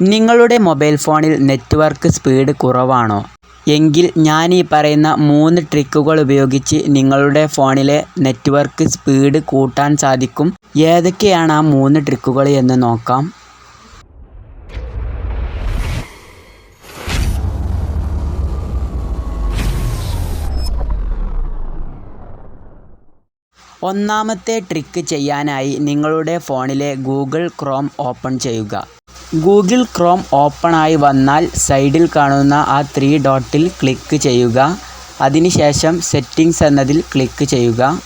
നിങ്ങളുടെ മൊബൈൽ ഫോണിൽ network speed കുറവാണോ? എങ്കിൽ ഞാൻ ഈ പറയുന്ന മൂന്ന് ട്രിക്കുകൾ ഉപയോഗിച്ച് നിങ്ങളുടെ ഫോണിലെ നെറ്റ്വർക്ക് സ്പീഡ് കൂട്ടാൻ സാധിക്കും. ഏതൊക്കെയാണ് ആ മൂന്ന് ട്രിക്കുകൾ എന്ന് നോക്കാം. ഒന്നാമത്തെ ട്രിക്ക് ചെയ്യാനായി നിങ്ങളുടെ ഫോണിലെ ഗൂഗിൾ ക്രോം ഓപ്പൺ ചെയ്യുക. ഗൂഗിൾ ക്രോം ഓപ്പണായി വന്നാൽ സൈഡിൽ കാണുന്ന ആ ത്രീ ഡോട്ടിൽ ക്ലിക്ക് ചെയ്യുക. അതിനുശേഷം സെറ്റിംഗ്സ് എന്നതിൽ ക്ലിക്ക് ചെയ്യുക.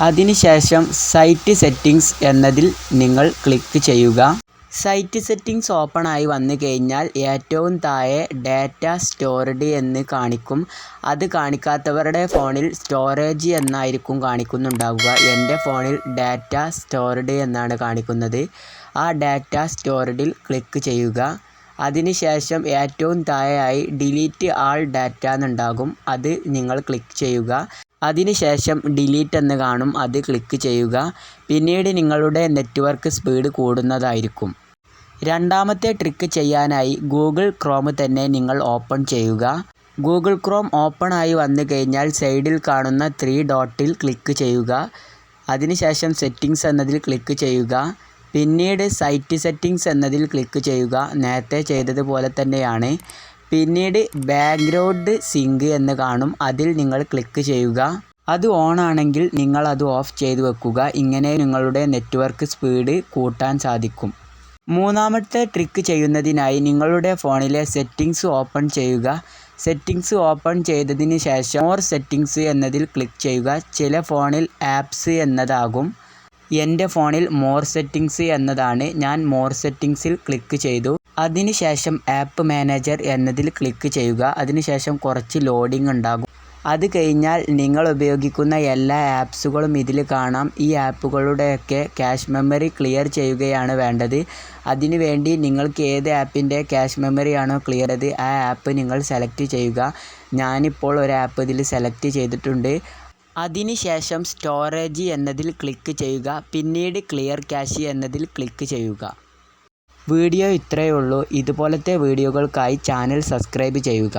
അതിനുശേഷം സൈറ്റ് സെറ്റിംഗ്സ് എന്നതിൽ നിങ്ങൾ ക്ലിക്ക് ചെയ്യുക. സൈറ്റ് സെറ്റിംഗ്സ് ഓപ്പണായി വന്നു കഴിഞ്ഞാൽ ഏറ്റവും താഴെ ഡാറ്റ സ്റ്റോർഡ് എന്ന് കാണിക്കും. അത് കാണിക്കാത്തവരുടെ ഫോണിൽ സ്റ്റോറേജ് എന്നായിരിക്കും കാണിക്കുന്നുണ്ടാവുക. എന്റെ ഫോണിൽ ഡാറ്റ സ്റ്റോർഡ് എന്നാണ് കാണിക്കുന്നത്. ആ ഡാറ്റ സ്റ്റോർഡിൽ ക്ലിക്ക് ചെയ്യുക. അതിനുശേഷം ഏറ്റവും താഴെയായി ഡിലീറ്റ് ആൾ ഡാറ്റ എന്നുണ്ടാകും. അത് നിങ്ങൾ ക്ലിക്ക് ചെയ്യുക. അതിനുശേഷം ഡിലീറ്റ് എന്ന് കാണും. അത് ക്ലിക്ക് ചെയ്യുക. പിന്നീട് നിങ്ങളുടെ നെറ്റ്വർക്ക് സ്പീഡ് കൂടുന്നതായിരിക്കും. രണ്ടാമത്തെ ട്രിക്ക് ചെയ്യാനായി ഗൂഗിൾ ക്രോം തന്നെ നിങ്ങൾ ഓപ്പൺ ചെയ്യുക. ഗൂഗിൾ ക്രോം ഓപ്പൺ ആയി വന്നു കഴിഞ്ഞാൽ സൈഡിൽ കാണുന്ന ത്രീ ഡോട്ടിൽ ക്ലിക്ക് ചെയ്യുക. അതിനുശേഷം സെറ്റിംഗ്സ് എന്നതിൽ ക്ലിക്ക് ചെയ്യുക. പിന്നീട് സൈറ്റ് സെറ്റിംഗ്സ് എന്നതിൽ ക്ലിക്ക് ചെയ്യുക. നേരത്തെ ചെയ്തതുപോലെ തന്നെയാണ്. പിന്നീട് ബാക്ക്ഗ്രൗണ്ട് സിങ്ക് എന്ന് കാണും. അതിൽ നിങ്ങൾ ക്ലിക്ക് ചെയ്യുക. അത് ഓൺ ആണെങ്കിൽ നിങ്ങൾ അത് ഓഫ് ചെയ്ത് വെക്കുക. ഇങ്ങനെ നിങ്ങളുടെ നെറ്റ്വർക്ക് സ്പീഡ് കൂട്ടാൻ സാധിക്കും. മൂന്നാമത്തെ ട്രിക്ക് ചെയ്യുന്നതിനായി നിങ്ങളുടെ ഫോണിലെ സെറ്റിംഗ്സ് ഓപ്പൺ ചെയ്യുക. സെറ്റിംഗ്സ് ഓപ്പൺ ചെയ്തതിന് ശേഷം മോർ സെറ്റിംഗ്സ് എന്നതിൽ ക്ലിക്ക് ചെയ്യുക. ചില ഫോണിൽ ആപ്സ് എന്നതാകും. എന്റെ ഫോണിൽ മോർ സെറ്റിംഗ്സ് എന്നതാണ്. ഞാൻ മോർ സെറ്റിംഗ്സിൽ ക്ലിക്ക് ചെയ്തു. അതിനുശേഷം ആപ്പ് മാനേജർ എന്നതിൽ ക്ലിക്ക് ചെയ്യുക. അതിനുശേഷം കുറച്ച് ലോഡിംഗ് ഉണ്ടാകും. അത് കഴിഞ്ഞാൽ നിങ്ങൾ ഉപയോഗിക്കുന്ന എല്ലാ ആപ്സുകളും ഇതിൽ കാണാം. ഈ ആപ്പുകളുടെയൊക്കെ ക്യാഷ് മെമ്മറി ക്ലിയർ ചെയ്യുകയാണ് വേണ്ടത്. അതിനുവേണ്ടി നിങ്ങൾക്ക് ഏത് ആപ്പിന്റെ ക്യാഷ് മെമ്മറിയാണോ ക്ലിയർ ചെയ്ത് ആ ആപ്പ് നിങ്ങൾ സെലക്ട് ചെയ്യുക. ഞാനിപ്പോൾ ഒരു ആപ്പ് ഇതിൽ സെലക്ട് ചെയ്തിട്ടുണ്ട്. അതിനുശേഷം സ്റ്റോറേജ് എന്നതിൽ ക്ലിക്ക് ചെയ്യുക പിന്നീട് ക്ലിയർ ക്യാഷ് എന്നതിൽ ക്ലിക്ക് ചെയ്യുക. വീഡിയോ ഇത്രയേ ഉള്ളൂ. ഇതുപോലത്തെ വീഡിയോകൾക്കായി ചാനൽ സബ്സ്ക്രൈബ് ചെയ്യുക.